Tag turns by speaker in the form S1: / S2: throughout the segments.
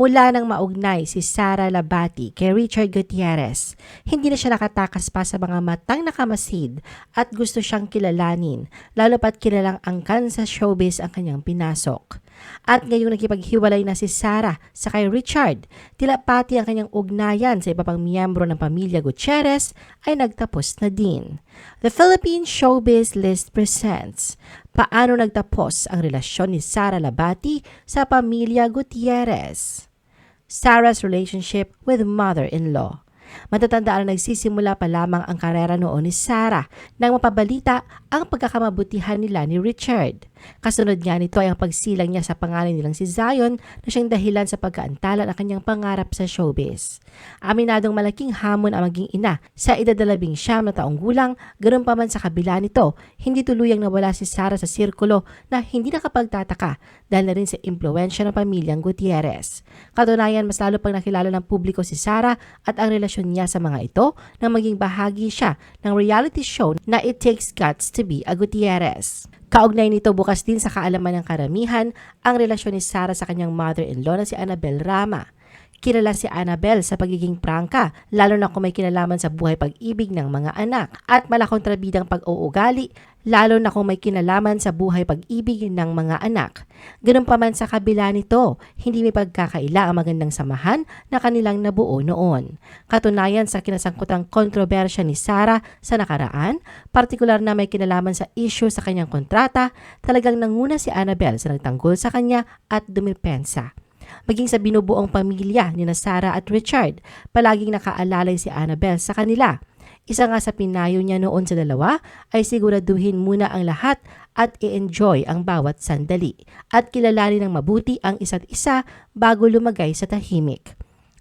S1: Mula nang maugnay si Sara Labati kay Richard Gutierrez, hindi na siya nakatakas pa sa mga matang nakamasid at gusto siyang kilalanin, lalo pat kilalang angkan sa showbiz ang kanyang pinasok. At ngayong nakipaghiwalay na si Sara sa kay Richard, tila pati ang kanyang ugnayan sa iba pang miyembro ng pamilya Gutierrez ay nagtapos na din. The Philippine Showbiz List presents Paano nagtapos ang relasyon ni Sara Labati sa pamilya Gutierrez? Sarah's relationship with mother-in-law. Matatandaan na nagsisimula pa lamang ang karera noon ni Sarah nang mapabalita ang pagkakamabutihan nila ni Richard. Kasunod nga nito ay ang pagsilang niya sa pangalan nilang si Zion na siyang dahilan sa pagkaantala ng kanyang pangarap sa showbiz. Aminadong malaking hamon ang maging ina sa idadalabing siyam na taong gulang, ganun pa man sa kabila nito, hindi tuluyang nawala si Sarah sa sirkulo na hindi nakapagtataka dahil na rin sa impluensya ng pamilyang Gutierrez. Katunayan, mas lalo pang nakilala ng publiko si Sarah at ang relasyon niya sa mga ito nang maging bahagi siya ng reality show na It Takes Guts to be a Gutierrez. Kaugnay nito bukas din sa kaalaman ng karamihan ang relasyon ni Sarah sa kanyang mother-in-law na si Annabel Rama. Kilala si Annabel sa pagiging prangka, lalo na kung may kinalaman sa buhay pag-ibig ng mga anak at malakontrabidang pag-uugali, lalo na kung may kinalaman sa buhay pag-ibig ng mga anak. Ganun pa man sa kabila nito, hindi may pagkakaila ang magandang samahan na kanilang nabuo noon. Katunayan sa kinasangkutang kontrobersya ni Sarah sa nakaraan, partikular na may kinalaman sa issue sa kanyang kontrata, talagang nanguna si Annabel sa nagtanggol sa kanya at dumipensa maging sa binubuong pamilya ni na Sarah at Richard. Palaging nakaalalay si Annabel sa kanila. Isa nga sa pinayo niya noon sa dalawa ay siguraduhin muna ang lahat at i-enjoy ang bawat sandali at kilalanin ng mabuti ang isa't isa bago lumagay sa tahimik.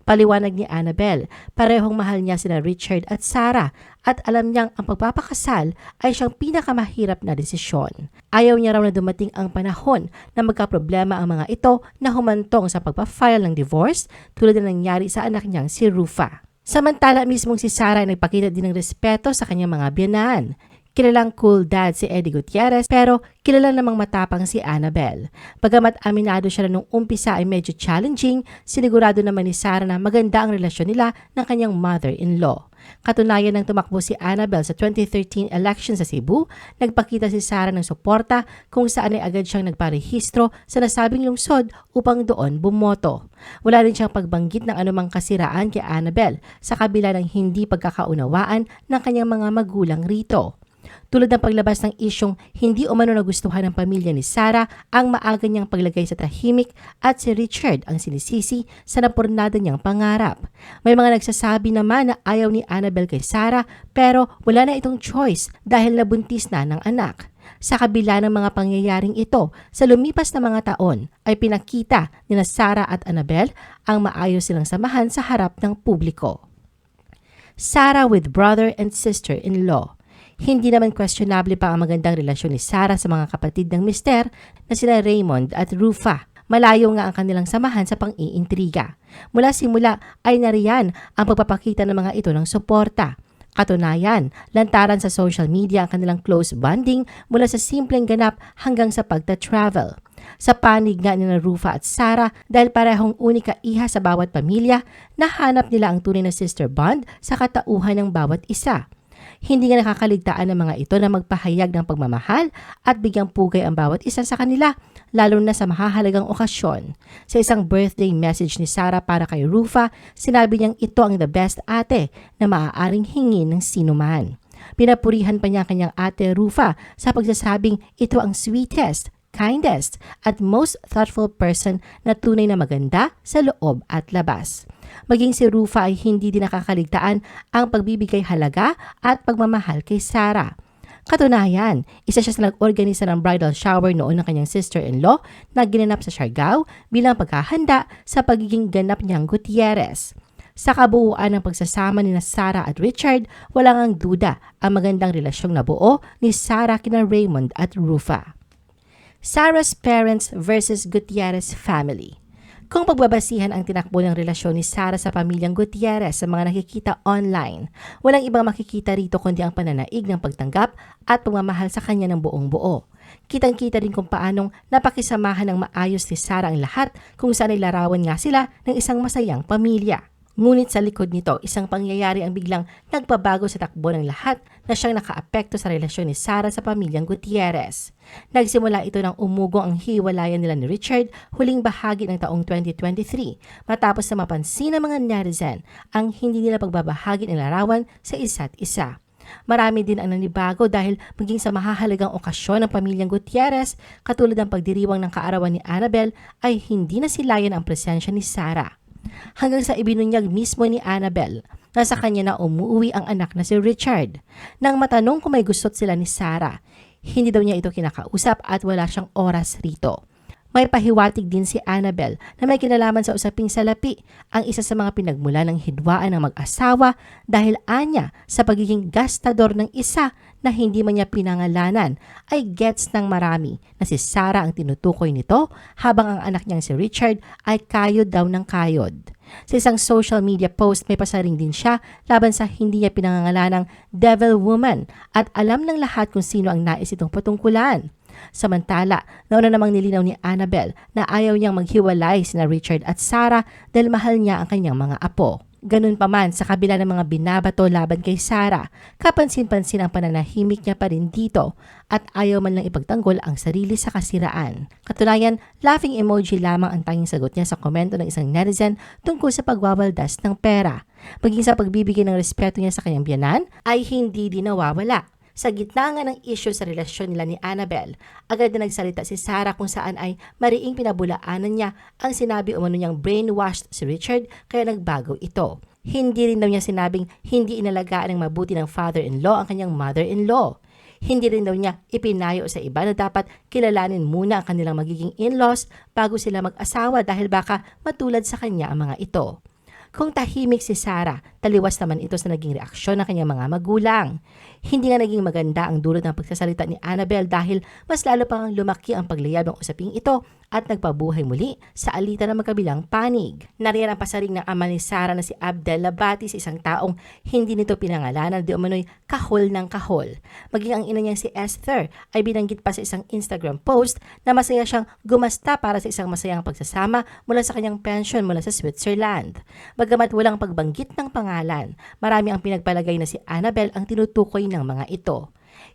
S1: Paliwanag ni Annabel, parehong mahal niya sina Richard at Sarah at alam niyang ang pagpapakasal ay siyang pinakamahirap na desisyon. Ayaw niya raw na dumating ang panahon na magkaproblema ang mga ito na humantong sa pagpa-file ng divorce tulad na nangyari sa anak niyang si Rufa. Samantala mismong si Sarah ay nagpakita din ng respeto sa kanyang mga biyanaan. Kilalang cool dad si Eddie Gutierrez pero kilala namang matapang si Annabel. Bagamat aminado siya na nung umpisa ay medyo challenging, sinigurado naman ni Sarah na maganda ang relasyon nila ng kanyang mother-in-law. Katunayan ng tumakbo si Annabel sa 2013 election sa Cebu, nagpakita si Sarah ng suporta kung saan ay agad siyang nagparehistro sa nasabing lungsod upang doon bumoto. Wala rin siyang pagbanggit ng anumang kasiraan kay Annabel sa kabila ng hindi pagkakaunawaan ng kanyang mga magulang rito. Tulad ng paglabas ng isyong hindi umano nagustuhan ng pamilya ni Sarah ang maaga niyang paglagay sa tahimik at si Richard ang sinisisi sa napurnada niyang pangarap. May mga nagsasabi naman na ayaw ni Annabel kay Sarah pero wala na itong choice dahil nabuntis na ng anak. Sa kabila ng mga pangyayaring ito, sa lumipas na mga taon ay pinakita ni na Sarah at Annabel ang maayos silang samahan sa harap ng publiko. Sarah with brother and sister-in-law hindi naman questionable pa ang magandang relasyon ni Sarah sa mga kapatid ng mister na sila Raymond at Rufa. Malayo nga ang kanilang samahan sa pang-iintriga. Mula simula ay nariyan ang pagpapakita ng mga ito ng suporta. Katunayan, lantaran sa social media ang kanilang close bonding mula sa simpleng ganap hanggang sa pagta-travel. Sa panig nga ni Rufa at Sarah dahil parehong unika iha sa bawat pamilya, nahanap nila ang tunay na sister bond sa katauhan ng bawat isa. Hindi nga nakakaligtaan ng mga ito na magpahayag ng pagmamahal at bigyang pugay ang bawat isa sa kanila, lalo na sa mahahalagang okasyon. Sa isang birthday message ni Sarah para kay Rufa, sinabi niyang ito ang the best ate na maaaring hingin ng sinuman. Pinapurihan pa niya kanyang ate Rufa sa pagsasabing ito ang sweetest, kindest, at most thoughtful person na tunay na maganda sa loob at labas. Maging si Rufa ay hindi din nakakaligtaan ang pagbibigay halaga at pagmamahal kay Sarah. Katunayan, isa siya sa nag-organisa ng bridal shower noon ng kanyang sister-in-law na ginanap sa Siargao bilang pagkahanda sa pagiging ganap niyang Gutierrez. Sa kabuuan ng pagsasama ni Sarah at Richard, walang ang duda ang magandang relasyong nabuo ni Sarah kina Raymond at Rufa. Sarah's parents versus Gutierrez family. Kung pagbabasihan ang tinakbo ng relasyon ni Sara sa pamilyang Gutierrez sa mga nakikita online, walang ibang makikita rito kundi ang pananaig ng pagtanggap at pagmamahal sa kanya ng buong buo. Kitang-kita rin kung paanong napakisamahan ng maayos ni Sara ang lahat kung saan ay larawan nga sila ng isang masayang pamilya. Ngunit sa likod nito, isang pangyayari ang biglang nagbabago sa takbo ng lahat na siyang nakaapekto sa relasyon ni Sara sa pamilyang Gutierrez. Nagsimula ito nang umugong ang hiwalayan nila ni Richard huling bahagi ng taong 2023 matapos na mapansin ng mga netizen ang hindi nila pagbabahagi ng larawan sa isa't isa. Marami din ang nanibago dahil maging sa mahahalagang okasyon ng pamilyang Gutierrez, katulad ng pagdiriwang ng kaarawan ni Annabel, ay hindi na silayan ang presensya ni Sarah. Hanggang sa ibinunyag mismo ni Annabel na sa kanya na umuwi ang anak na si Richard. Nang matanong kung may gustot sila ni Sarah, hindi daw niya ito kinakausap at wala siyang oras rito. May pahiwatig din si Annabel na may kinalaman sa usaping salapi ang isa sa mga pinagmula ng hidwaan ng mag-asawa dahil anya sa pagiging gastador ng isa na hindi man niya pinangalanan ay gets ng marami na si Sarah ang tinutukoy nito habang ang anak niyang si Richard ay kayod daw ng kayod. Sa isang social media post may pasaring din siya laban sa hindi niya pinangangalanang Devil Woman at alam ng lahat kung sino ang nais itong patungkulan. Samantala, nauna namang nilinaw ni Annabel na ayaw niyang maghiwalay sina Richard at Sarah dahil mahal niya ang kanyang mga apo. Ganun pa man sa kabila ng mga binabato laban kay Sarah, kapansin-pansin ang pananahimik niya pa rin dito at ayaw man lang ipagtanggol ang sarili sa kasiraan. Katunayan, laughing emoji lamang ang tanging sagot niya sa komento ng isang netizen tungkol sa pagwawaldas ng pera. Maging sa pagbibigay ng respeto niya sa kanyang biyanan ay hindi din nawawala. Sa gitna nga ng issue sa relasyon nila ni Annabel, agad na nagsalita si Sarah kung saan ay mariing pinabulaanan niya ang sinabi umano niyang brainwashed si Richard kaya nagbago ito. Hindi rin daw niya sinabing hindi inalagaan ng mabuti ng father-in-law ang kanyang mother-in-law. Hindi rin daw niya ipinayo sa iba na dapat kilalanin muna ang kanilang magiging in-laws bago sila mag-asawa dahil baka matulad sa kanya ang mga ito. Kung tahimik si Sarah, taliwas naman ito sa naging reaksyon ng kanyang mga magulang. Hindi nga naging maganda ang dulot ng pagsasalita ni Annabel dahil mas lalo pang lumaki ang paglayab ng usaping ito at nagpabuhay muli sa alitan ng magkabilang panig. Nariyan ang pasaring ng ama ni Sarah na si Abdel Labati sa isang taong hindi nito pinangalanan di umano'y kahol ng kahol. Maging ang ina niya si Esther ay binanggit pa sa isang Instagram post na masaya siyang gumasta para sa isang masayang pagsasama mula sa kanyang pension mula sa Switzerland. Bagamat walang pagbanggit ng pangalan, marami ang pinagpalagay na si Annabel ang tinutukoy ng mga ito.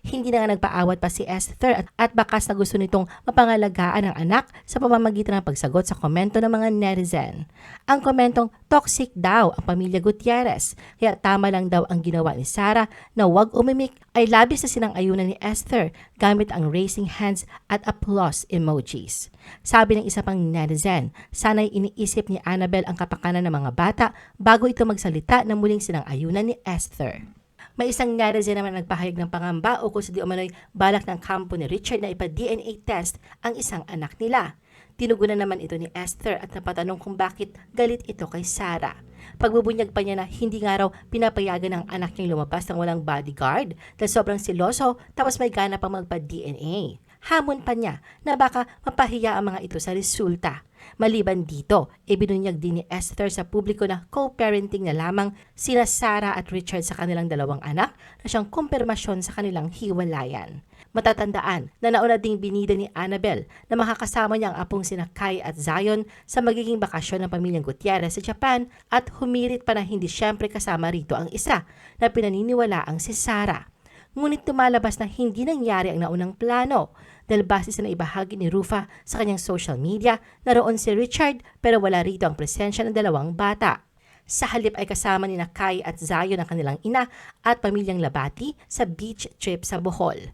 S1: Hindi na nga nagpaawat pa si Esther at, at bakas na gusto nitong mapangalagaan ang anak sa pamamagitan ng pagsagot sa komento ng mga netizen. Ang komentong toxic daw ang pamilya Gutierrez kaya tama lang daw ang ginawa ni Sarah na wag umimik ay labis na sinang-ayunan ni Esther gamit ang raising hands at applause emojis. Sabi ng isa pang netizen, sana'y iniisip ni Annabel ang kapakanan ng mga bata bago ito magsalita na muling sinang-ayunan ni Esther. May isang netizen naman nagpahayag ng pangamba o kung sa di umano'y balak ng kampo ni Richard na ipa-DNA test ang isang anak nila. Tinugunan naman ito ni Esther at napatanong kung bakit galit ito kay Sarah. Pagbubunyag pa niya na hindi nga raw pinapayagan ng anak niyang lumabas ng walang bodyguard dahil sobrang siloso tapos may gana pang magpa-DNA. Hamon pa niya na baka mapahiya ang mga ito sa resulta. Maliban dito, ibinunyag din ni Esther sa publiko na co-parenting na lamang sina Sarah at Richard sa kanilang dalawang anak na siyang kumpirmasyon sa kanilang hiwalayan. Matatandaan na nauna ding binida ni Annabel na makakasama niya ang apong sina Kai at Zion sa magiging bakasyon ng pamilyang Gutierrez sa Japan at humirit pa na hindi siyempre kasama rito ang isa na pinaniniwala ang si Sarah. Ngunit tumalabas na hindi nangyari ang naunang plano dahil base sa naibahagi ni Rufa sa kanyang social media, naroon si Richard pero wala rito ang presensya ng dalawang bata. Sa halip ay kasama ni Kai at Zion ang kanilang ina at pamilyang Labati sa beach trip sa Bohol.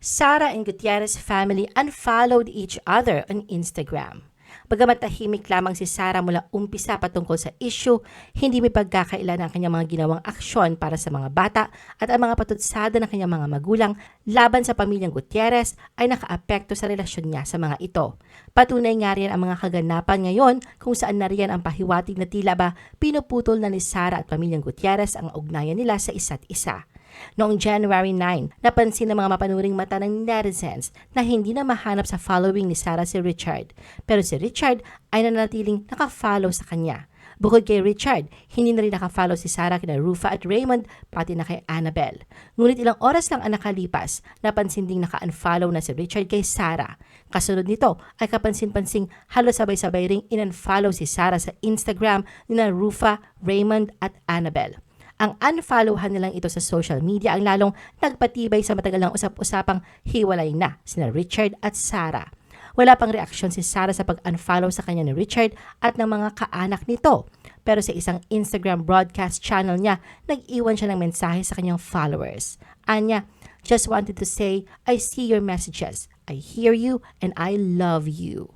S1: Sara and Gutierrez family unfollowed each other on Instagram. Bagamat tahimik lamang si Sara mula umpisa patungkol sa issue, hindi may pagkakailan ang kanyang mga ginawang aksyon para sa mga bata at ang mga patutsada ng kanyang mga magulang laban sa pamilyang Gutierrez ay nakaapekto sa relasyon niya sa mga ito. Patunay nga rin ang mga kaganapan ngayon kung saan nariyan ang pahiwatig na tila ba pinuputol na ni Sara at pamilyang Gutierrez ang ugnayan nila sa isa't isa. Noong January 9, napansin ng mga mapanuring mata ng netizens na hindi na mahanap sa following ni Sarah si Richard. Pero si Richard ay nanatiling nakafollow sa kanya. Bukod kay Richard, hindi na rin nakafollow si Sarah kina Rufa at Raymond, pati na kay Annabelle. Ngunit ilang oras lang ang nakalipas, napansin ding naka-unfollow na si Richard kay Sarah. Kasunod nito ay kapansin-pansing halos sabay-sabay ring in-unfollow si Sarah sa Instagram ni na Rufa, Raymond at Annabelle. Ang unfollowan nilang ito sa social media ang lalong nagpatibay sa matagal ng usap-usapang hiwalay na sina Richard at Sarah. Wala pang reaksyon si Sarah sa pag-unfollow sa kanya ni Richard at ng mga kaanak nito. Pero sa isang Instagram broadcast channel niya, nag-iwan siya ng mensahe sa kanyang followers. Anya, just wanted to say, I see your messages. I hear you and I love you.